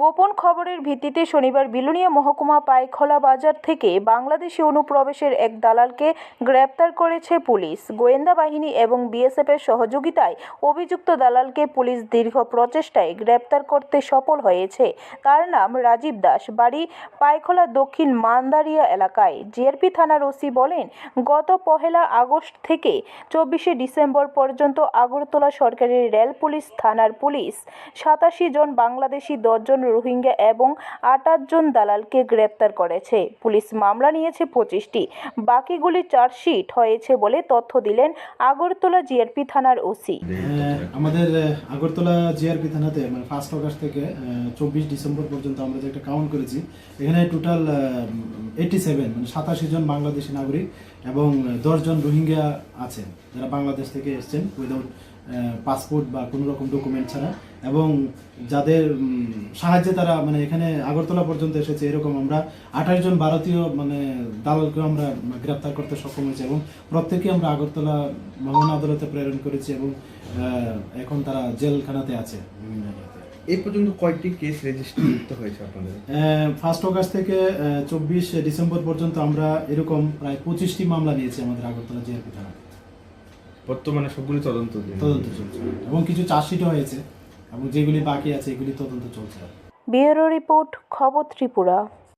গোপন খবরের ভিত্তিতে শনিবার বিলুনিয়া মহকুমা পাইখলা বাজার থেকে বাংলাদেশি অনুপ্রবেশের এক দালালকে গ্রেপ্তার করেছে পুলিশ। গোয়েন্দা বাহিনী এবং বিএসএফের সহযোগিতায় অভিযুক্ত দালালকে পুলিশ দীর্ঘ প্রচেষ্টায় গ্রেপ্তার করতে সফল হয়েছে। তার নাম রাজীব দাস, বাড়ি পাইখলা দক্ষিণ মান্দারিয়া এলাকায়। জিআরপি থানার ওসি বলেন, গত পহেলা আগস্ট থেকে চব্বিশে ডিসেম্বর পর্যন্ত আগরতলা সরকারি রেল পুলিশ থানার পুলিশ সাতাশি জন বাংলাদেশি দশজন রোহিঙ্গা এবং আটাশ জন দালালকে গ্রেপ্তার করেছে। পুলিশ মামলা নিয়েছে পঁচিশটি। বাকিগুলি চার্জশিট হয়েছে বলে তথ্য দিলেন আগরতলা জিআরপি থানার ওসি। আমাদের আগরতলা জিআরপি থানাতে মানে ফার্স্ট অগস্ট থেকে চব্বিশ ডিসেম্বর পর্যন্ত আমরা যে একটা কাউন্ট করেছি, এখানে টোটাল এইটি সেভেন মানে সাতাশি জন বাংলাদেশি নাগরিক এবং দশজন রোহিঙ্গা আছেন, যারা বাংলাদেশ থেকে এসছেন উইদাউট পাসপোর্ট বা কোনো রকম ডকুমেন্ট ছাড়া। এবং যাদের সাহায্যে তারা মানে এখানে আগরতলা পর্যন্ত এসেছে এরকম আমরা আঠাশ জন ভারতীয় মানে দালালকে আমরা গ্রেপ্তার করতে সক্ষম হয়েছি এবং প্রত্যেকে আমরা আগরতলা মহান আদালতে প্রেরণ করেছি এবং এখন তারা জেলখানাতে আছে। এই পর্যন্ত কয়েকটি কেস রেজিস্ট্রিত হয়েছে আপনাদের? ফার্স্ট অগাস্ট থেকে চব্বিশ ডিসেম্বর পর্যন্ত আমরা এরকম প্রায় পঁচিশটি মামলা নিয়েছি আমাদের আগরতলা জিআরপি থানা বর্তমানে সবগুলি তদন্ত তদন্ত চলছে। এবং কিছু চার্জশিটও হয়েছে। এবং যেগুলি বাকি আছে এগুলি তদন্ত চলছে। ব্যুরো রিপোর্ট খবর ত্রিপুরা।